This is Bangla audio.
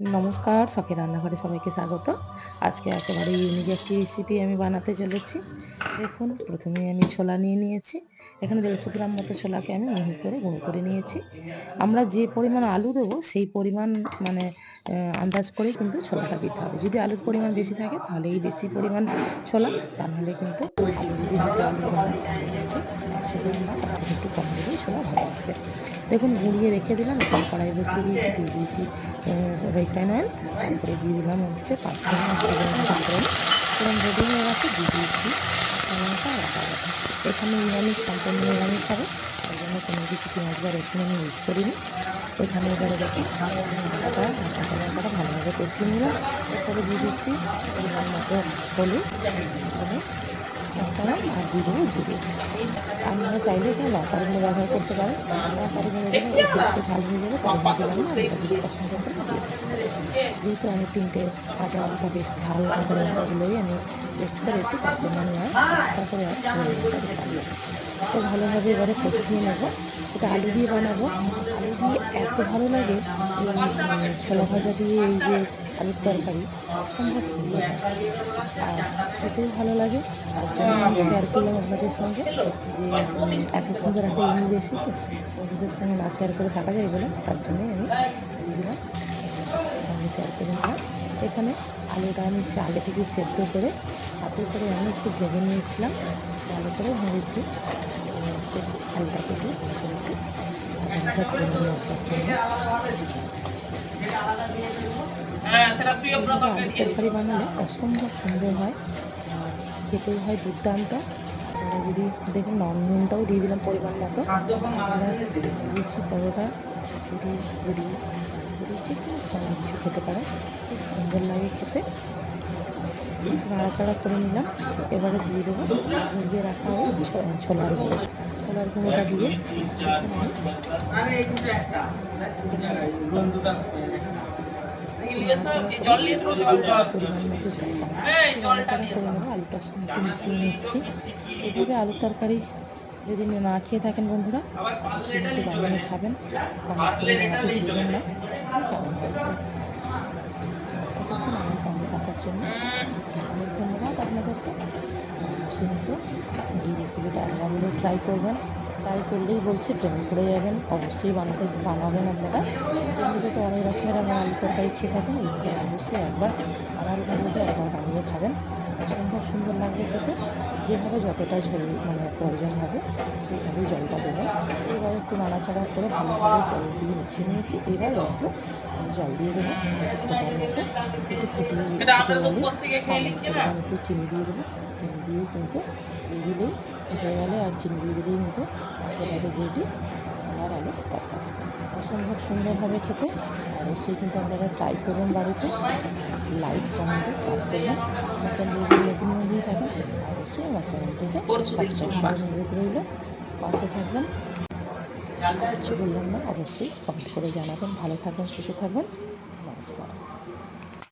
নমস্কার শখের রান্নাঘরে সবাইকে স্বাগত। আজকে একেবারে ইউনিক একটি রেসিপি আমি বানাতে চলেছি। দেখুন প্রথমে আমি ছোলা নিয়ে নিয়েছি। এখানে দেড়শো গ্রাম মতো ছোলাকে আমি মিহি করে গুঁড়ো করে নিয়েছি। আমরা যে পরিমাণ আলু দেবো, সেই পরিমাণ মানে আন্দাজ করেই কিন্তু ছোলাটা দিতে হবে। যদি আলুর পরিমাণ বেশি থাকে তাহলে এই বেশি পরিমাণ ছোলা। তা নাহলে কিন্তু আলু যদি তাহলে সেটা একটু কম ছোলা ভালো লাগবে দেখুন, গুঁড়িয়ে রেখে দিলাম, এখন কড়াই বসিয়ে দিয়েছি, দিয়ে দিয়েছি রিফাইন অয়েল, তারপরে দিয়ে দিলাম হচ্ছে পাঁচ ফোড়ন পাঁচফোড়ন ফোড়ন রেডি হয়ে গেছে দিয়ে দিয়েছি এখানে নিরামিষ, সম্পূর্ণ নিরামিষ হবে। তার জন্য কোনো কিছু পেঁয়াজ বা রসুন আমি ইউজ করিনি। এখানে এবারে দেখি লঙ্কাটা ভালোভাবে কষিয়ে নিলাম। এরপরে দিয়ে দিচ্ছি পরিমাণ মতো হলুদ। এখানে আর দিয়ে দেবো জিরে আপনারা চাইলে এখানে লঙ্কার গুঁড়ো ব্যবহার করতে পারেন লঙ্কার গুঁড়ো অতিরিক্ত ঝাল হয়ে যাবে তার মধ্যে দিলাম না আমি যদি পছন্দ করি যেহেতু আমি তিনটে কাঁচা লঙ্কা বেশ ঝাল কাঁচা লঙ্কাগুলোই আমি পেস্ট করেছি তার জন্য আমি আর এক্সট্রা করে আর ঝাল লঙ্কা দিতে পারি না। তো ভালোভাবে এবারে কষিয়ে নেব এটা আলু দিয়ে বানাবো আলু দিয়ে এত ভালো লাগে ছোলা ভাজা দিয়ে, এই যে আলুর তরকারি হয়। আর খেতেও ভালো লাগে। তার জন্য আমি শেয়ার করলাম আপনাদের সঙ্গে যে, এত সুন্দর একটা ইউনিক রেসিপি বন্ধুদের সঙ্গে না শেয়ার করে থাকা যায় বলে তার জন্যই আমি দিলাম। সঙ্গে শেয়ার করে নিলাম এখানে আলুটা আমি সে আগে থেকে সেদ্ধ করে হাতে করে আমি একটু ভেজে নিয়েছিলাম। ভালো করে ভেজেছি। আলুটা কেটে একটু ভাজা করে হ্যাঁ দিয়ে তরকারি বানালে অসম্ভব সুন্দর হয় খেতেও হয় দুর্দান্ত। আপনারা যদি দেখুন নন নুনটাও দিয়ে দিলাম পরিমাণ মতো। লুচি পরোটা পুরি। পুরি যে কোনো কিছু খেতে পারেন খুব সুন্দর লাগে খেতে। নাড়াচাড়া করে নিলাম। এবারে দিয়ে দেবো গুঁড়িয়ে রাখা ছো- ছোলার গুঁড়ো। ছোলার গুঁড়োটা দিয়ে নিয়ে মিশিয়ে নিচ্ছি। এভাবে আলুর তরকারি যদি না খেয়ে থাকেন বন্ধুরা বানিয়ে খাবেন। আমার সঙ্গে থাকার জন্য ধন্যবাদ আপনাদেরকে। কিন্তু এই রেসিপিটা হলেও ট্রাই করবেন। ট্রাই করলেই বলছি প্রেমে করে যাবেন অবশ্যই বানাতে বানাবেন আপনারা। এগুলো তো অনেক রকমের আমার আলু তরকারি খেয়ে থাকেন এইভাবে অবশ্যই একবার আমার উপরে একবার বানিয়ে খাবেন। অসম্ভব সুন্দর লাগবে খেতে যেভাবে যতটা ঝোল মানে প্রয়োজন হবে সেইভাবেই জলটা দেবেন। এবার একটু নাড়াচাড়া করে ভালোভাবে জল দিয়ে মিশিয়ে নিয়েছি। এবার একটু আমি জল দিয়ে দেবো একটু ফুটিয়ে আমি একটু চিনি দিয়ে দেবো। চিনি দিয়ে কিন্তু দিলেই হয়ে গেলে আর চিনি দিলেই কিন্তু একেবারে রেডি ছোলার আলু তরকারি। অসম্ভব সুন্দরভাবে খেতে অবশ্যই কিন্তু আপনারা ট্রাই করবেন বাড়িতে। লাইক কমেন্টে শেয়ার করবেন নতুন যদি নতুন বন্ধু থাকেন অবশ্যই আমার চ্যানেলটিকে অনুরোধ রইল। পাশে থাকবেন। কিছু বললাম না অবশ্যই কমেন্ট করে জানাবেন। ভালো থাকবেন সুস্থ থাকবেন। নমস্কার।